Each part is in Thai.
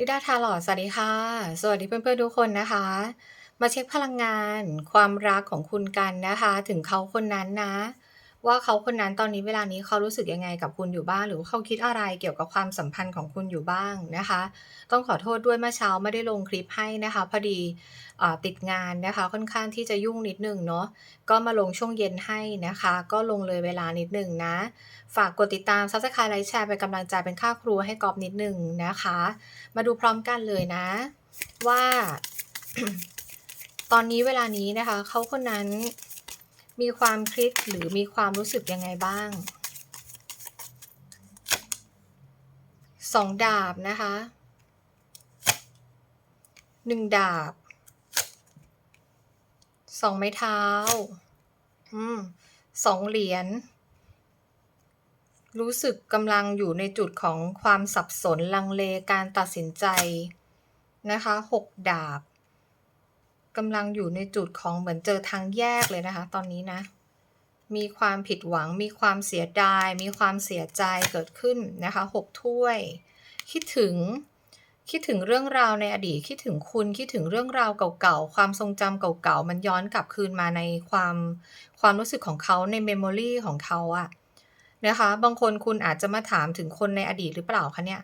ลิดาทาลอดสวัสดีค่ะ สวัสดีเพื่อนๆทุกคนนะคะ มาเช็คพลังงาน ความรักของคุณกันนะคะ ถึงเขาคนนั้นนะ ว่าเขาคนนั้นตอนนี้เวลานี้เขารู้สึกยังไงกับคุณอยู่บ้าง หรือว่าเขาคิดอะไรเกี่ยวกับความสัมพันธ์ของคุณอยู่บ้างนะคะ ต้องขอโทษด้วยเมื่อเช้าไม่ได้ลงคลิปให้นะคะพอดีอติดงานนะคะค่อนข้างที่จะยุ่งนิดนึงเนาะก็มาลงช่วงเย็นให้นะคะ ก็ลงเลยเวลานิดนึงนะ ฝากกดติดตาม Subscribe ไลค์แชร์เป็นกำลังใจเป็นค่าครูให้กอบนิดนึงนะคะ มาดูพร้อมกันเลยนะ ว่า ตอนนี้เวลานี้นะคะเขาคนนั้น มีความคิดหรือมีความรู้สึกยังไงบ้างสองดาบนะคะหนึ่งดาบสองไม้เท้าอืมสองเหรียญรู้สึกกำลังอยู่ในจุดของความสับสนลังเลการตัดสินใจนะคะหกดาบ กำลังอยู่ในจุดของเหมือนเจอทางแยกเลยนะคะ ตอนนี้นะ มีความผิดหวัง มีความเสียดาย มีความเสียใจเกิดขึ้นนะคะหกถ้วย คิดถึงคิดถึงเรื่องราวในอดีตคิดถึงคุณคิดถึงเรื่องราวเก่าๆ ความทรงจำเก่าๆ มันย้อนกลับคืนมาในความความรู้สึกของเขาในเมมโมรีของเขาอะนะคะ บางคนคุณอาจจะมาถามถึงคนในอดีตหรือเปล่าคะเนี่ย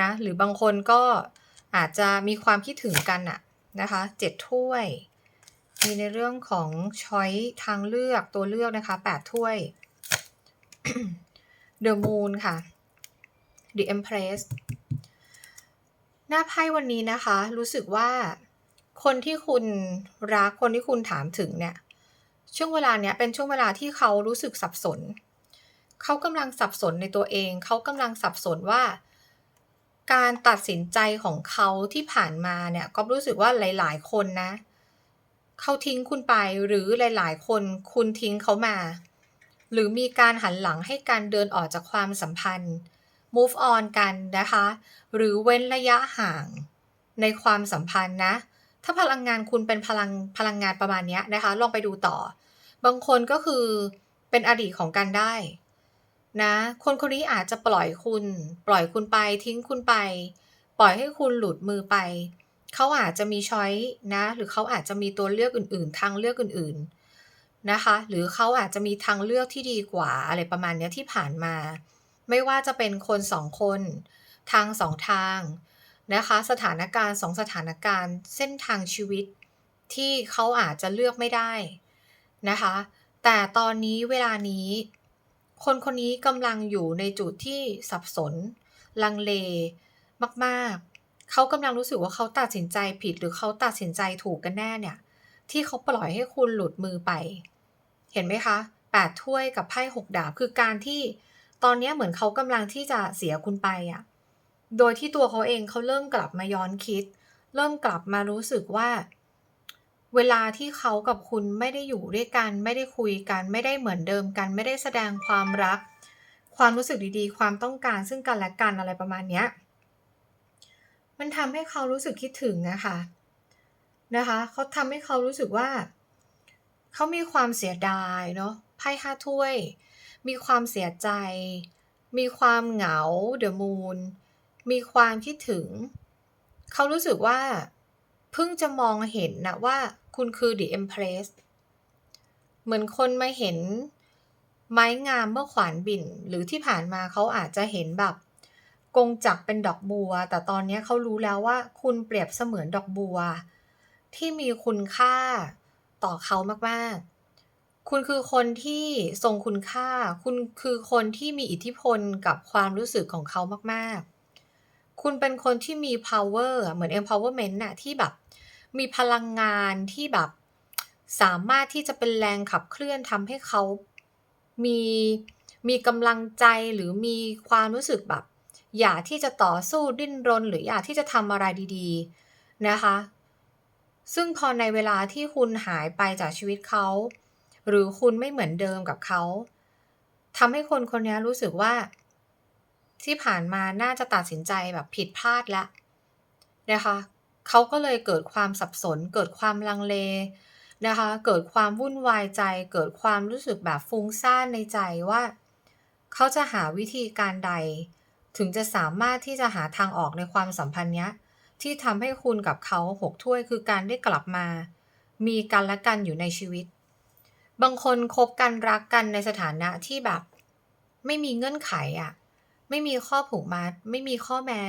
นะหรือบางคนก็อาจจะมีความคิดถึงกันอะ นะคะเจ็ดถ้วย มีในเรื่องของช้อยทางเลือกตัวเลือกนะคะแปดถ้วย The Moon ค่ะ The Empress หน้าไพ่วันนี้นะคะ รู้สึกว่าคนที่คุณรักคนที่คุณถามถึงเนี่ย ช่วงเวลาเนี้ยเป็นช่วงเวลาที่เขารู้สึกสับสน เขากำลังสับสนในตัวเอง เขากำลังสับสนว่า การตัดสินใจของเขาที่ผ่านมาเนี่ยก็รู้สึกว่าหลาย ๆ คนนะเขาทิ้งคุณไปหรือหลาย ๆ คนคุณทิ้งเขามา หรือมีการหันหลังให้การเดินออกจากความสัมพันธ์ move on กันนะคะ หรือเว้นระยะห่างในความสัมพันธ์นะ ถ้าพลังงานคุณเป็นพลังพลังงานประมาณนี้นะคะ ลองไปดูต่อ บางคนก็คือเป็นอดีตของกันได้ นะ คนคนนี้อาจจะปล่อยคุณ ปล่อยคุณไปทิ้งคุณไป ปล่อยให้คุณหลุดมือไป เขาอาจจะมีช้อยนะ หรือเขาอาจจะมีตัวเลือกอื่น ๆ ทางเลือกอื่น ๆ นะคะ หรือเขาอาจจะมีทางเลือกที่ดีกว่าอะไรประมาณนี้ที่ผ่านมา ไม่ว่าจะเป็นคนสองคน ทางสองทางนะคะ สถานการณ์สองสถานการณ์เส้นทางชีวิตที่เขาอาจจะเลือกไม่ได้นะคะ แต่ตอนนี้เวลานี้ คนคนนี้กำลังอยู่ในจุดที่สับสน ลังเล มากๆ เขากำลังรู้สึกว่าเขาตัดสินใจผิดหรือเขาตัดสินใจถูกกันแน่เนี่ย ที่เขาปล่อยให้คุณหลุดมือไป เห็นไหมคะแปดถ้วยกับไพ่หกดาบคือการที่ตอนนี้เหมือนเขากำลังที่จะเสียคุณไปอะโดยที่ตัวเขาเองเขาเริ่มกลับมาย้อนคิด เริ่มกลับมารู้สึกว่า เวลาที่เขากับคุณไม่ได้อยู่ด้วยกัน ไม่ได้คุยกัน ไม่ได้เหมือนเดิมกัน ไม่ได้แสดงความรัก ความรู้สึกดีๆ ความต้องการซึ่งกันและกันอะไรประมาณเนี้ยมันทำให้เขารู้สึกคิดถึงนะคะนะคะเขาทำให้เขารู้สึกว่า เขามีความเสียดายเนาะไพ่ห้าถ้วย มีความเสียใจ มีความเหงาเดอะมูนมีความคิดถึง เขารู้สึกว่า เพิ่งจะมองเห็นนะว่าคุณคือ The Empress เหมือนคนมาเห็นไม้งามเมื่อขวานบิน หรือที่ผ่านมาเขาอาจจะเห็นแบบกงจักเป็นดอกบัว แต่ตอนนี้เขารู้แล้วว่าคุณเปรียบเสมือนดอกบัว ที่มีคุณค่าต่อเขามากๆ คุณคือคนที่ทรงคุณค่า คุณคือคนที่มีอิทธิพลกับความรู้สึกของเขามากๆ คุณเป็นคนที่มี power เหมือน empowerment น่ะที่แบบ มีพลังงานที่แบบ สามารถที่จะเป็นแรงขับเคลื่อนทำให้เขามีมีกำลังใจหรือมีความรู้สึกแบบ อยากที่จะต่อสู้ดิ้นรน หรืออยากที่จะทำอะไรดีๆนะคะ ซึ่งพอในเวลาที่คุณหายไปจากชีวิตเขา หรือคุณไม่เหมือนเดิมกับเขาทำให้คนคนนี้รู้สึกว่า ที่ผ่านมาน่าจะตัดสินใจแบบผิดพลาดแล้วนะคะเขาก็เลยเกิดความสับสน เกิดความลังเลนะคะ เกิดความวุ่นวายใจ เกิดความรู้สึกแบบฟุ้งซ่านในใจว่า เขาจะหาวิธีการใด ถึงจะสามารถที่จะหาทางออกในความสัมพันธ์เนี้ยที่ทำให้คุณกับเขาหกถ้วยคือการได้กลับมา มีกันและกันอยู่ในชีวิต บางคนคบกันรักกันในสถานะที่แบบ ไม่มีเงื่อนไขอะ ไม่มีข้อผูกมัด ไม่มีข้อแม้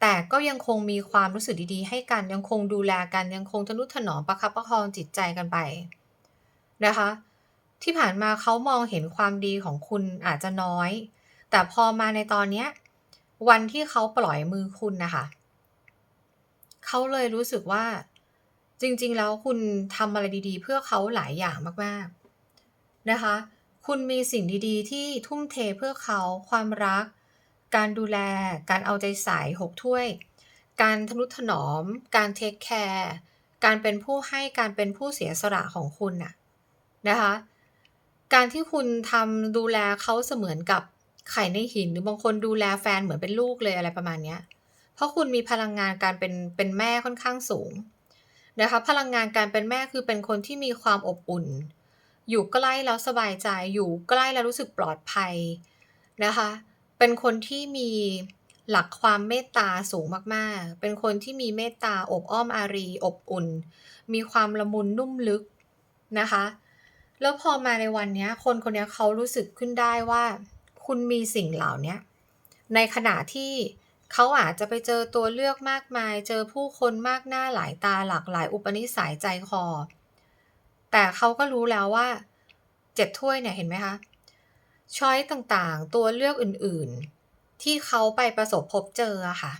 แต่ก็ยังคงมีความรู้สึกดีๆ ให้กันยังคงดูแลกันยังคงทนุถนอมประคับประคองจิตใจกันไปนะคะ ที่ผ่านมาเขามองเห็นความดีของคุณอาจจะน้อย แต่พอมาในตอนเนี้ยวันที่เขาปล่อยมือคุณนะคะเขาเลยรู้สึกว่า จริง ๆ แล้วคุณทำอะไรดีๆ เพื่อเขาหลายอย่างมากๆนะคะ คุณมีสิ่งดีๆ ที่ทุ่มเทเพื่อเขา ความรัก การดูแล การเอาใจใส่หกถ้วย การทนุถนอม การเทคแคร์ การเป็นผู้ให้ การเป็นผู้เสียสละของคุณน่ะนะคะ การที่คุณทำดูแลเขาเสมือนกับไข่ในหิน หรือบางคนดูแลแฟนเหมือนเป็นลูกเลยอะไรประมาณเนี้ยเพราะคุณมีพลังงานการเป็นเป็นแม่ค่อนข้างสูงนะคะ พลังงานการเป็นแม่คือเป็นคนที่มีความอบอุ่น อยู่ใกล้แล้วสบายใจอยู่ใกล้แล้วรู้สึกปลอดภัยนะคะ เป็นคนที่มีหลักความเมตตาสูงมากๆ เป็นคนที่มีเมตตาอบอ้อมอารี อบอุ่น มีความละมุนนุ่มลึกนะคะ แล้วพอมาในวันนี้คนคนนี้เขารู้สึกขึ้นได้ว่า คุณมีสิ่งเหล่านี้ในขณะที่เขาอาจจะไปเจอตัวเลือกมากมาย เจอผู้คนมากหน้าหลายตาหลากหลายอุปนิสัยใจคอ แต่เขาก็รู้แล้วว่าเจ็ดถ้วยเนี่ยเห็นไหมคะช้อยต่างๆ ตัวเลือกอื่นๆ ที่เขาไปประสบพบเจออะค่ะ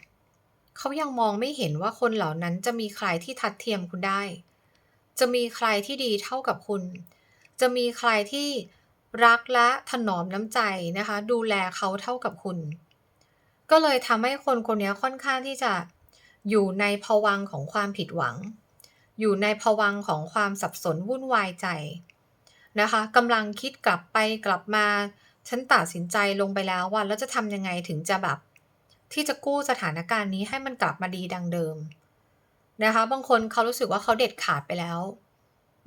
เขายังมองไม่เห็นว่าคนเหล่านั้นจะมีใครที่ทัดเทียมคุณได้ จะมีใครที่ดีเท่ากับคุณ จะมีใครที่รักและถนอมน้ำใจนะคะ ดูแลเขาเท่ากับคุณ ก็เลยทำให้คนคนนี้ค่อนข้างที่จะอยู่ในภวังของความผิดหวัง อยู่ในภวังของความสับสนวุ่นวายใจนะคะกำลังคิดกลับไปกลับมา ฉันตัดสินใจลงไปแล้วว่าแล้วจะทำยังไงถึงจะแบบ ที่จะกู้สถานการณ์นี้ให้มันกลับมาดีดังเดิมนะคะ บางคนเขารู้สึกว่าเขาเด็ดขาดไปแล้ว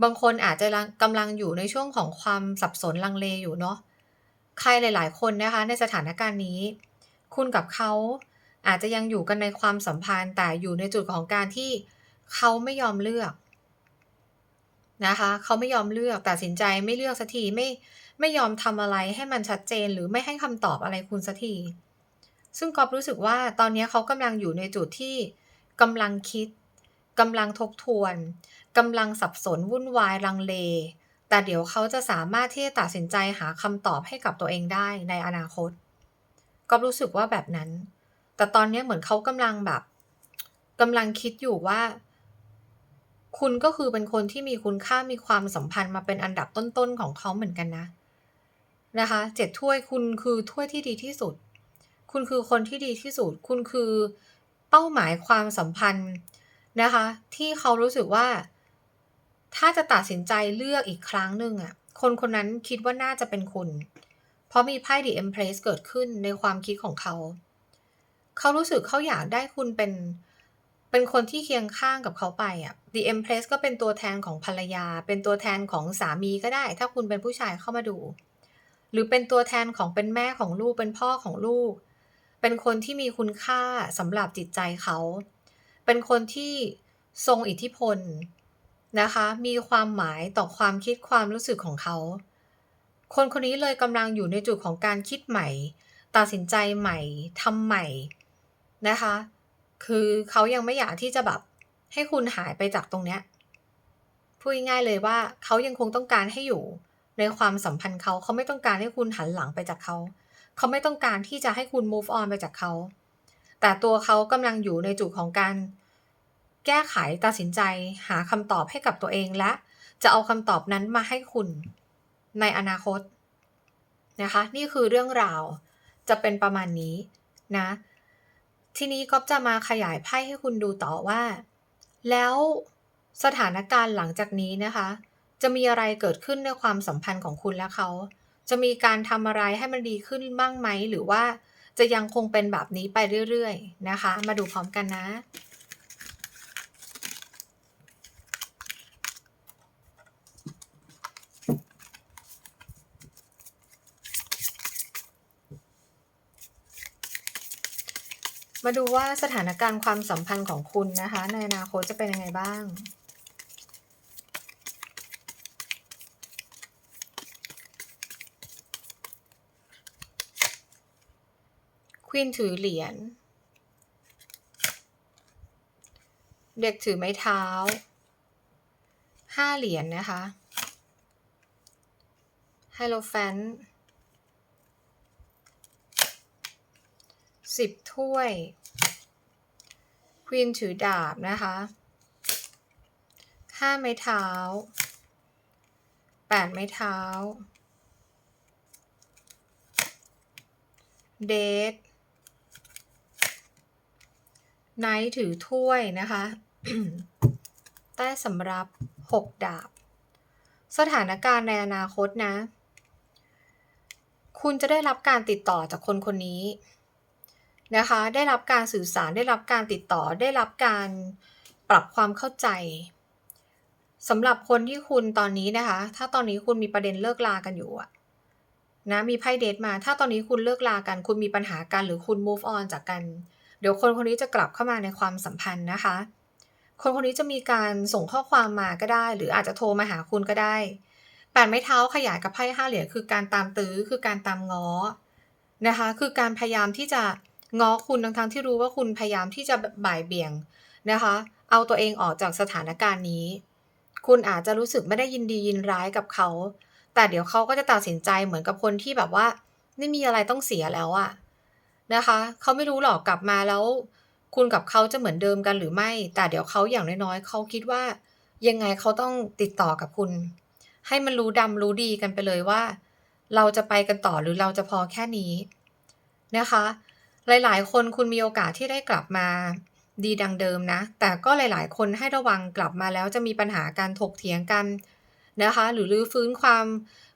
บางคนอาจจะกำลังอยู่ในช่วงของความสับสนลังเลอยู่เนาะใครหลาย ๆ คนนะคะ ในสถานการณ์นี้ คุณกับเขาอาจจะยังอยู่กันในความสัมพันธ์แต่อยู่ในจุดของการที่ เขาไม่ยอมเลือกนะคะเขาไม่ยอมเลือกตัดสินใจไม่เลือกสักทีไม่ไม่ยอมทำอะไรให้มันชัดเจนหรือไม่ให้คำตอบอะไรคุณสักทีซึ่งกอบรู้สึกว่าตอนนี้เขากำลังอยู่ในจุดที่กำลังคิดกำลังทบทวนกำลังสับสนวุ่นวายลังเล แต่เดี๋ยวเขาจะสามารถที่จะตัดสินใจหาคำตอบให้กับตัวเองได้ในอนาคตก็รู้สึกว่าแบบนั้น แต่ตอนนี้เหมือนเขากำลังแบบกำลังคิดอยู่ว่า คุณก็คือเป็นคนที่มีคุณค่ามีความสัมพันธ์มาเป็นอันดับต้นๆของเขาเหมือนกันนะ นะคะเจ็ดถ้วยคุณคือถ้วยที่ดีที่สุด คุณคือคนที่ดีที่สุด คุณคือเป้าหมายความสัมพันธ์นะคะ ที่เขารู้สึกว่า ถ้าจะตัดสินใจเลือกอีกครั้งหนึ่งอะ คนคนนั้นคิดว่าน่าจะเป็นคุณ เพราะมีไพ่ดีเอ็มเพรสเกิดขึ้นในความคิดของเขา เขารู้สึกเขาอยากได้คุณเป็น เป็นคนที่เคียงข้างกับเขาไปอะ The Empress ก็เป็นตัวแทนของภรรยา เป็นตัวแทนของสามีก็ได้ ถ้าคุณเป็นผู้ชายเข้ามาดู หรือเป็นตัวแทนของเป็นแม่ของลูก เป็นพ่อของลูก เป็นคนที่มีคุณค่าสำหรับจิตใจเขา เป็นคนที่ทรงอิทธิพลนะคะ มีความหมายต่อความคิดความรู้สึกของเขา คนคนนี้เลยกำลังอยู่ในจุดของการคิดใหม่ ตัดสินใจใหม่ทำใหม่นะคะ คือเขายังไม่อยากที่จะแบบให้คุณหายไปจากตรงเนี้ยพูดง่ายเลยว่าเขายังคงต้องการให้อยู่ในความสัมพันธ์เขาเขาไม่ต้องการให้คุณหันหลังไปจากเขา เขาไม่ต้องการที่จะให้คุณ move on ไปจากเขา แต่ตัวเขากำลังอยู่ในจุดของการ แก้ไขตัดสินใจ หาคำตอบให้กับตัวเองและ จะเอาคำตอบนั้นมาให้คุณในอนาคตนะคะ นี่คือเรื่องราวจะเป็นประมาณนี้นะ ทีนี้ก๊อฟจะมาขยายไพ่ให้คุณดูต่อว่า แล้วสถานการณ์หลังจากนี้นะคะ จะมีอะไรเกิดขึ้นในความสัมพันธ์ของคุณและเขา จะมีการทำอะไรให้มันดีขึ้นบ้างไหม หรือว่าจะยังคงเป็นแบบนี้ไปเรื่อยๆ นะคะ มาดูพร้อมกันนะ มาดูว่าสถานการณ์ความสัมพันธ์ของคุณนะคะ ในอนาคตจะเป็นยังไงบ้างควีนถือเหรียญ เด็กถือไม้เท้า ห้าเหรียญนนะคะไฮโลแฟน สิบถ้วยควีนถือดาบนะคะห้าไม้เท้าแปดไม้เท้าเดทไนท์ถือถ้วยนะคะใต้สำรับหกดาบ สถานการณ์ในอนาคตนะ คุณจะได้รับการติดต่อจากคนคนนี้ นะคะ ได้รับการสื่อสาร ได้รับการติดต่อ ได้รับการปรับความเข้าใจสำหรับคนที่คุณตอนนี้นะคะ ถ้าตอนนี้คุณมีประเด็นเลิกลากันอยู่อะนะมีไพ่เดทมา ถ้าตอนนี้คุณเลิกลากัน คุณมีปัญหากันหรือคุณ move on จากกัน เดี๋ยวคนคนนี้จะกลับเข้ามาในความสัมพันธ์นะคะ คนคนนี้จะมีการส่งข้อความมาก็ได้ หรืออาจจะโทรมาหาคุณก็ได้แปดไม้เท้าขยายกับไพ่ห้าเหรียญคือการตามตื้อคือการตามง้อนะคะ คือการพยายามที่จะ ง้อคุณทั้งๆที่รู้ว่าคุณพยายามที่จะบ่ายเบี่ยงนะคะ เอาตัวเองออกจากสถานการณ์นี้ คุณอาจจะรู้สึกไม่ได้ยินดียินร้ายกับเขา แต่เดี๋ยวเขาก็จะตัดสินใจเหมือนกับคนที่แบบว่า ไม่มีอะไรต้องเสียแล้วอะนะคะเขาไม่รู้หรอกกลับมาแล้ว คุณกับเขาจะเหมือนเดิมกันหรือไม่ แต่เดี๋ยวเขาอย่างน้อยๆเขาคิดว่า ยังไงเขาต้องติดต่อกับคุณ ให้มันรู้ดำรู้ดีกันไปเลยว่า เราจะไปกันต่อหรือเราจะพอแค่นี้นะคะ หลายๆ คนคุณมีโอกาสที่ได้กลับมาดีดังเดิมนะ แต่ก็หลาย ๆ คนให้ระวังกลับมาแล้วจะมีปัญหาการถกเถียงกันนะคะ หรือรื้อฟื้นความ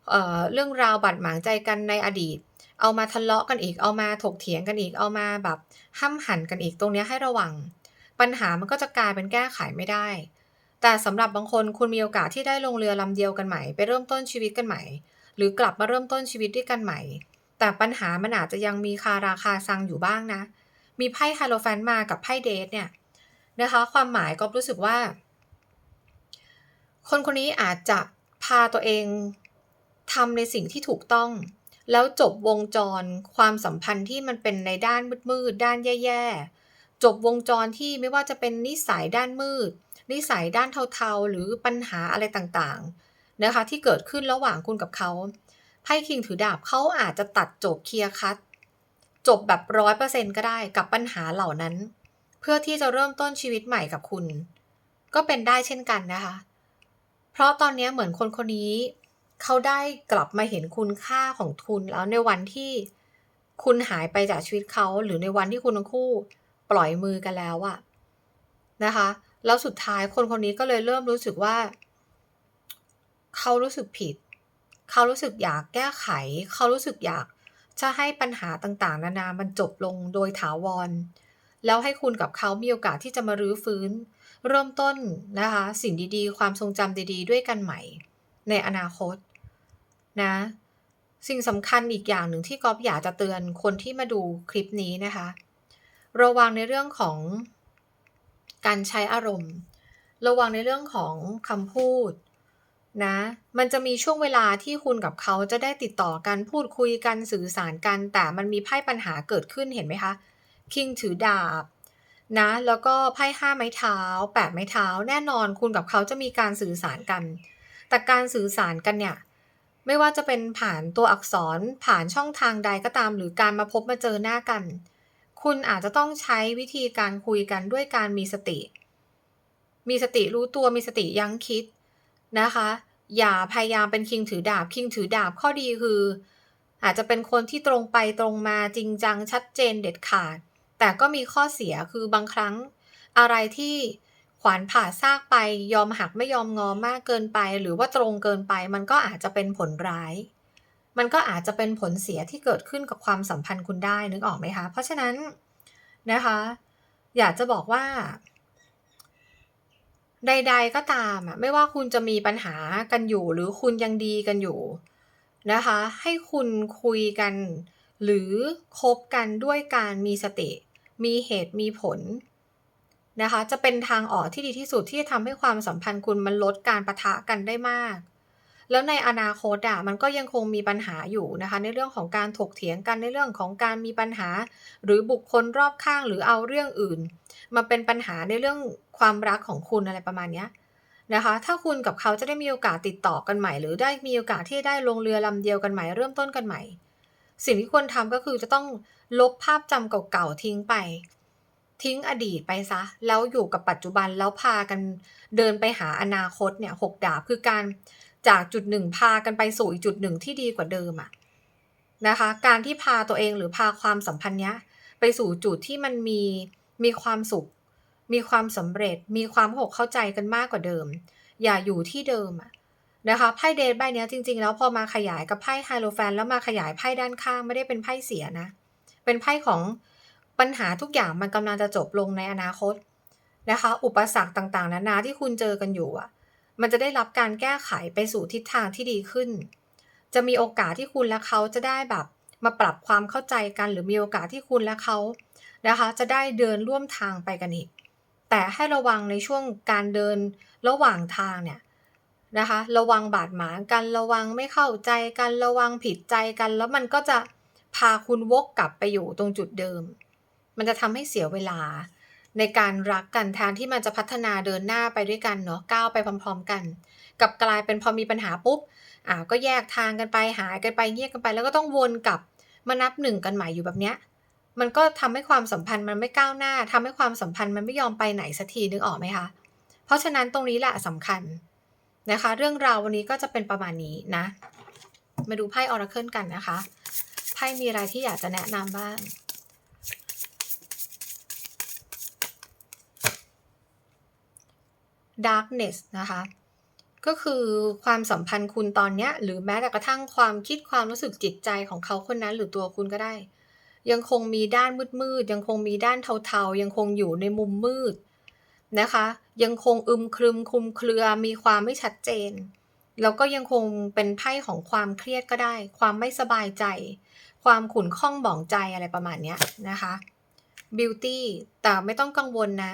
เเรื่องราวบาดหมางใจกันในอดีต เอามาทะเลาะกันอีก เอามาถกเถียงกันอีก เอามาแบบห้ำหันกันอีกตรงนี้ให้ระวัง ปัญหามันก็จะกลายเป็นแก้ไขไม่ได้ แต่สำหรับบางคนคุณมีโอกาสที่ได้ลงเรือลำเดียวกันใหม่ ไปเริ่มต้นชีวิตกันใหม่ หรือกลับมาเริ่มต้นชีวิตด้วยกันใหม่ แต่ปัญหามันอาจจะยังมีคาราคาซังอยู่บ้างนะ มีไพ่ไฮโลแฟนมากับไพ่เดทเนี่ยนะคะ ความหมายก็รู้สึกว่า คนคนนี้อาจจะพาตัวเองทำในสิ่งที่ถูกต้อง แล้วจบวงจรความสัมพันธ์ที่มันเป็นในด้านมืดๆด้านแย่ๆ จบวงจรที่ไม่ว่าจะเป็นนิสัยด้านมืด นิสัยด้านเทาๆ หรือปัญหาอะไรต่างๆนะคะที่เกิดขึ้นระหว่างคุณกับเขา ไพ่คิงถือดาบเขาอาจจะตัดจบเคลียร์คัดจบแบบร้อยเปอร์เซ็นก็ได้กับปัญหาเหล่านั้น เพื่อที่จะเริ่มต้นชีวิตใหม่กับคุณ ก็เป็นได้เช่นกันนะคะ เพราะตอนนี้เหมือนคนคนนี้ เขาได้กลับมาเห็นคุณค่าของคุณแล้วในวันที่คุณหายไปจากชีวิตเขาหรือในวันที่คุณทั้งคู่ปล่อยมือกันแล้วอะนะคะ แล้วสุดท้ายคนคนนี้ก็เลยเริ่มรู้สึกว่า เขารู้สึกผิด เขารู้สึกอยากแก้ไข เขารู้สึกอยากจะให้ปัญหาต่างๆ นานามันจบลงโดยถาวร แล้วให้คุณกับเขามีโอกาสที่จะมารื้อฟื้น เริ่มต้นนะคะ สิ่งดีๆ ความทรงจำดีๆ ด้วยกันใหม่ ในอนาคตนะ สิ่งสำคัญอีกอย่างหนึ่งที่ก๊อฟอยากจะเตือนคนที่มาดูคลิปนี้นะคะ ระวังในเรื่องของการใช้อารมณ์ ระวังในเรื่องของคำพูด นะ มันจะมีช่วงเวลาที่คุณกับเขาจะได้ติดต่อกันพูดคุยกันสื่อสารกัน แต่มันมีไพ่ปัญหาเกิดขึ้นเห็นไหมคะคิงถือดาบนะแล้วก็ไพ่ห้าไม้เท้าแปดไม้เท้า แน่นอนคุณกับเขาจะมีการสื่อสารกัน แต่การสื่อสารกันเนี่ยไม่ว่าจะเป็นผ่านตัวอักษรผ่านช่องทางใดก็ตาม หรือการมาพบมาเจอหน้ากัน คุณอาจจะต้องใช้วิธีการคุยกันด้วยการมีสติ มีสติรู้ตัวมีสติยั้งคิด นะคะ อย่าพยายามเป็นคิงถือดาบคิงถือดาบข้อดีคือ อาจจะเป็นคนที่ตรงไปตรงมาจริงจังชัดเจนเด็ดขาด แต่ก็มีข้อเสียคือบางครั้ง อะไรที่ขวานผ่าซากไปยอมหักไม่ยอมงอมากเกินไป หรือว่าตรงเกินไป มันก็อาจจะเป็นผลร้าย มันก็อาจจะเป็นผลเสียที่เกิดขึ้นกับความสัมพันธ์คุณได้นึกออกไหมคะ เพราะฉะนั้นนะคะ อยากจะบอกว่า ใด ๆ ก็ตามอะไม่ว่าคุณจะมีปัญหากันอยู่ หรือคุณยังดีกันอยู่นะคะ ให้คุณคุยกัน หรือคบกันด้วยการมีสติ มีเหตุมีผลนะคะ จะเป็นทางออกที่ดีที่สุดที่จะทำให้ความสัมพันธ์คุณมันลดการปะทะกันได้มาก แล้วในอนาคตอะมันก็ยังคงมีปัญหาอยู่นะคะ ในเรื่องของการถกเถียงกันในเรื่องของการมีปัญหา หรือบุคคลรอบข้างหรือเอาเรื่องอื่น มาเป็นปัญหาในเรื่องความรักของคุณอะไรประมาณเนี้ยนะคะ ถ้าคุณกับเขาจะได้มีโอกาสติดต่อกันใหม่ หรือได้มีโอกาสที่ได้ลงเรือลำเดียวกันใหม่เริ่มต้นกันใหม่ สิ่งที่ควรทำก็คือจะต้องลบภาพจำเก่าๆทิ้งไป ทิ้งอดีตไปซะ แล้วอยู่กับปัจจุบันแล้วพากันเดินไปหาอนาคตเนี่ยหกดาบคือการ จากจุดหนึ่งพากันไปสู่อีกจุดหนึ่งที่ดีกว่าเดิมอะนะคะ การที่พาตัวเองหรือพาความสัมพันธ์เนี้ยไปสู่จุดที่มันมีมีความสุข มีความสำเร็จ มีความเข้าอกเข้าใจกันมากกว่าเดิม อย่าอยู่ที่เดิมอะนะคะไพ่เดทใบเนี้ยจริง ๆ แล้วพอมาขยายกับไพ่ไฮโลแฟนแล้วมาขยายไพ่ด้านข้างไม่ได้เป็นไพ่เสียนะ เป็นไพ่ของปัญหาทุกอย่างมันกำลังจะจบลงในอนาคตนะคะ อุปสรรคต่างๆนานาที่คุณเจอกันอยู่อะ มันจะได้รับการแก้ไขไปสู่ทิศทางที่ดีขึ้น จะมีโอกาสที่คุณและเขาจะได้แบบมาปรับความเข้าใจกัน หรือมีโอกาสที่คุณและเขานะคะ จะได้เดินร่วมทางไปกันอีก แต่ให้ระวังในช่วงการเดินระหว่างทางเนี่ยนะคะ ระวังบาดหมางกัน ระวังไม่เข้าใจกัน ระวังผิดใจกัน แล้วมันก็จะพาคุณวกกลับไปอยู่ตรงจุดเดิม มันจะทำให้เสียเวลา ในการรักกันแทนที่มันจะพัฒนาเดินหน้าไปด้วยกันเนาะก้าวไปพร้อม ๆ กัน กับกลายเป็นพอมีปัญหาปุ๊บอ่าก็แยกทางกันไปหายกันไปเงียบกันไป แล้วก็ต้องวนกลับมานับหนึ่งกันใหม่อยู่แบบเนี้ยมันก็ทำให้ความสัมพันธ์มันไม่ก้าวหน้าทำให้ความสัมพันธ์มันไม่ยอมไปไหนสักทีนึกออกไหมคะ เพราะฉะนั้นตรงนี้แหละสำคัญนะคะ เรื่องราววันนี้ก็จะเป็นประมาณนี้นะ มาดูไพ่ออราเคิลกันนะคะไพ่มีอะไรที่อยากจะแนะนำบ้าง darkness นะคะ ก็คือความสัมพันธ์คุณตอนเนี้ย หรือแม้แต่กระทั่งความคิดความรู้สึกจิตใจของเขาคนนั้นหรือตัวคุณก็ได้ ยังคงมีด้านมืดๆยังคงมีด้านเทาๆ ยังคงอยู่ในมุมมืดนะคะ ยังคงอึมครึมคลุมเครือ มีความไม่ชัดเจน แล้วก็ยังคงเป็นไพ่ของความเครียดก็ได้ ความไม่สบายใจ ความขุ่นข้องหมองใจอะไรประมาณนี้นะคะ beauty แต่ไม่ต้องกังวลนะ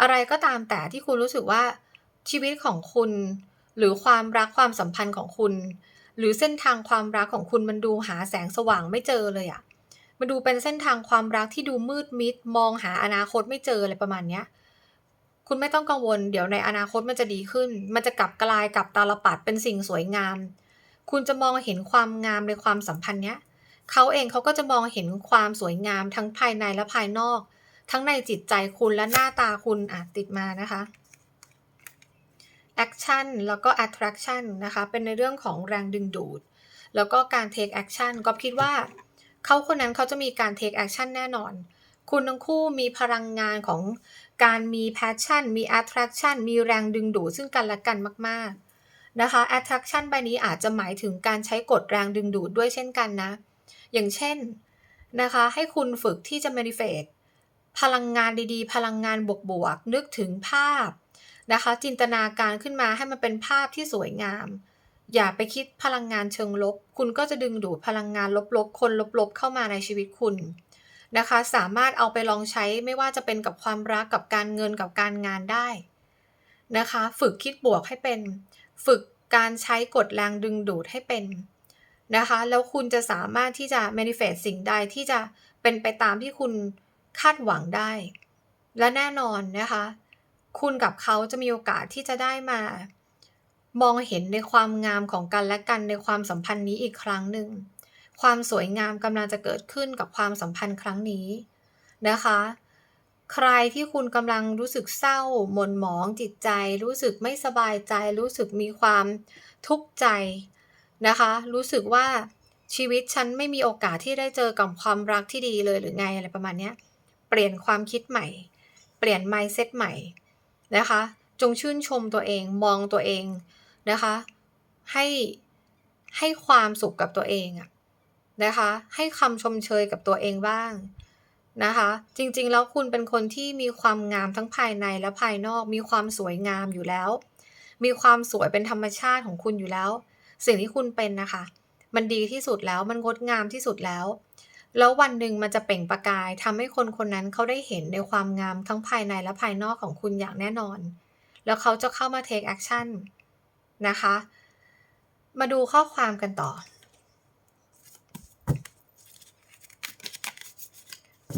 อะไรก็ตามแต่ที่คุณรู้สึกว่าชีวิตของคุณ หรือความรักความสัมพันธ์ของคุณ หรือเส้นทางความรักของคุณมันดูหาแสงสว่างไม่เจอเลยอะมันดูเป็นเส้นทางความรักที่ดูมืดมิด มองหาอนาคตไม่เจออะไรประมาณเนี้ยคุณไม่ต้องกังวล เดี๋ยวในอนาคตมันจะดีขึ้น มันจะกลับกลายกลับตาลปัดเป็นสิ่งสวยงาม คุณจะมองเห็นความงามในความสัมพันธ์เนี้ยเขาเองเขาก็จะมองเห็นความสวยงามทั้งภายในและภายนอก ทั้งในจิตใจคุณและหน้าตาคุณอะติดมานะคะ action แล้วก็ attraction นะคะ เป็นในเรื่องของแรงดึงดูด แล้วก็การ take action ก็คิดว่าเขาคนนั้นเขาจะมีการ take action แน่นอน คุณทั้งคู่มีพลังงานของการมี passion มี attraction มีแรงดึงดูดซึ่งกันและกันมาก ๆ นะคะ attraction ใบนี้อาจจะหมายถึงการใช้กฎแรงดึงดูดด้วยเช่นกันนะ อย่างเช่นนะคะ ให้คุณฝึกที่จะ manifest พลังงานดีๆ พลังงานบวกๆ นึกถึงภาพนะคะ จินตนาการขึ้นมาให้มันเป็นภาพที่สวยงาม อย่าไปคิดพลังงานเชิงลบ คุณก็จะดึงดูดพลังงานลบๆ คนลบๆ เข้ามาในชีวิตคุณนะคะ สามารถเอาไปลองใช้ไม่ว่าจะเป็นกับความรักกับการเงินกับการงานได้นะคะ ฝึกคิดบวกให้เป็น ฝึกการใช้กฎแรงดึงดูดให้เป็นนะคะ แล้วคุณจะสามารถที่จะ manifest สิ่งใดที่จะเป็นไปตามที่คุณ คาดหวังได้ และแน่นอนนะคะ คุณกับเขาจะมีโอกาสที่จะได้มา มองเห็นในความงามของกันและกันในความสัมพันธ์นี้อีกครั้งหนึ่ง ความสวยงามกำลังจะเกิดขึ้นกับความสัมพันธ์ครั้งนี้นะคะ ใครที่คุณกำลังรู้สึกเศร้า หม่นหมองจิตใจ รู้สึกไม่สบายใจ รู้สึกมีความทุกข์ใจนะคะ รู้สึกว่าชีวิตฉันไม่มีโอกาสที่ได้เจอกับความรักที่ดีเลยหรือไงอะไรประมาณนี้ ปลี่ยนความคิดใหม่ เปลี่ยน mindset ใหม่นะคะ จงชื่นชมตัวเองมองตัวเองนะคะ ให้ให้ความสุขกับตัวเองอะนะคะ ให้คำชมเชยกับตัวเองบ้างนะคะ จริงๆ แล้วคุณเป็นคนที่มีความงามทั้งภายในและภายนอก มีความสวยงามอยู่แล้ว มีความสวยเป็นธรรมชาติของคุณอยู่แล้ว สิ่งที่คุณเป็นนะคะ มันดีที่สุดแล้วมันงดงามที่สุดแล้ว แล้ววันหนึ่งมันจะเปล่งประกายทำให้คนคนนั้นเขาได้เห็นในความงามทั้งภายในและภายนอกของคุณอย่างแน่นอน แล้วเขาจะเข้ามา take action นะคะ มาดูข้อความกันต่อ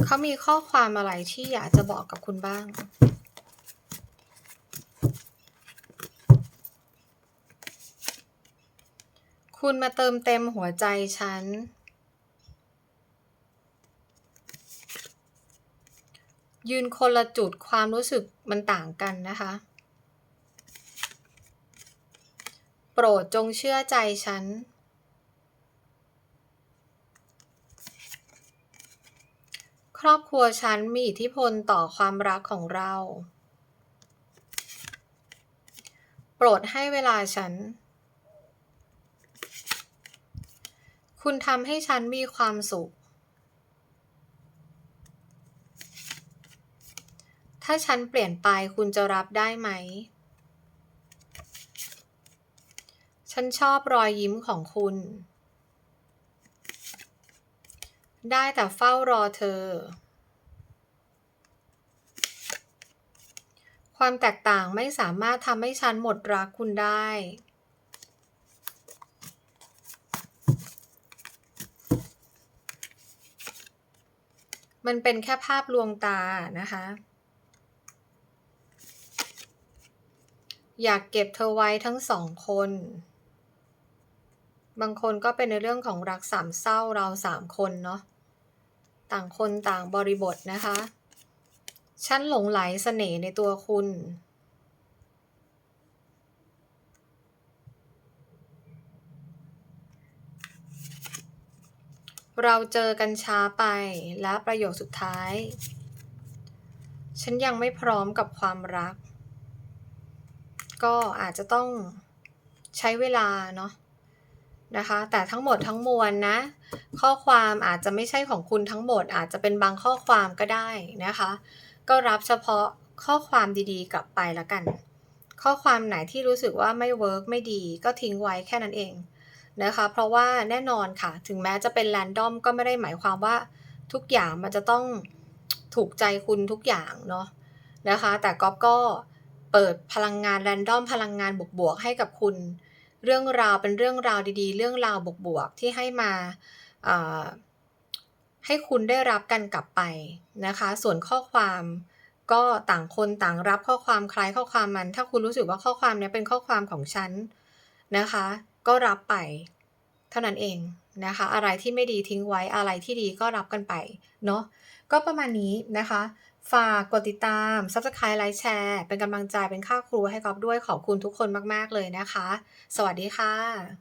เขามีข้อความอะไรที่อยากจะบอกกับคุณบ้างคุณมาเติมเต็มหัวใจฉัน ยืนคนละจุดความรู้สึกมันต่างกันนะคะ โปรดจงเชื่อใจฉัน ครอบครัวฉันมีอิทธิพลต่อความรักของเรา โปรดให้เวลาฉัน คุณทำให้ฉันมีความสุข ถ้าฉันเปลี่ยนไปคุณจะรับได้ไหม ฉันชอบรอยยิ้มของคุณ ได้แต่เฝ้ารอเธอ ความแตกต่างไม่สามารถทำให้ฉันหมดรักคุณได้มันเป็นแค่ภาพลวงตานะคะ อยากเก็บเธอไว้ทั้งสองคน บางคนก็เป็นในเรื่องของรักสามเศร้าเราสามคนเนาะ ต่างคนต่างบริบทนะคะ ฉันหลงไหลเสน่ห์ในตัวคุณ เราเจอกันช้าไปและประโยคสุดท้าย ฉันยังไม่พร้อมกับความรัก ก็อาจจะต้องใช้เวลาเนาะนะคะ แต่ทั้งหมดทั้งมวลนะ ข้อความอาจจะไม่ใช่ของคุณทั้งหมด อาจจะเป็นบางข้อความก็ได้นะคะ ก็รับเฉพาะข้อความดีๆ กลับไปละกัน ข้อความไหนที่รู้สึกว่าไม่เวิร์กไม่ดี ก็ทิ้งไว้แค่นั้นเองนะคะ เพราะว่าแน่นอนค่ะ ถึงแม้จะเป็นแรนดอมก็ไม่ได้หมายความว่าทุกอย่างมันจะต้องถูกใจคุณทุกอย่างเนาะนะคะ แต่ก๊อฟก็ เปิดพลังงานแรนดอมพลังงานบวกๆให้กับคุณ เรื่องราวเป็นเรื่องราวดีๆ เรื่องราวบวกๆที่ให้มาให้คุณได้รับกันกลับไปนะคะ ส่วนข้อความก็ต่างคนต่างรับข้อความคล้ายข้อความมัน ถ้าคุณรู้สึกว่าข้อความนี้เป็นข้อความของฉันนะคะ ก็รับไป เท่านั้นเองนะคะ อะไรที่ไม่ดีทิ้งไว้อะไรที่ดีก็รับกันไปเนาะก็ประมาณนี้นะคะ ฝากกดติดตาม Subscribe ไลค์แชร์เป็นกำลังใจเป็นค่าครูให้กอบด้วยขอบคุณทุกคนมาก ๆ เลยนะคะ สวัสดีค่ะ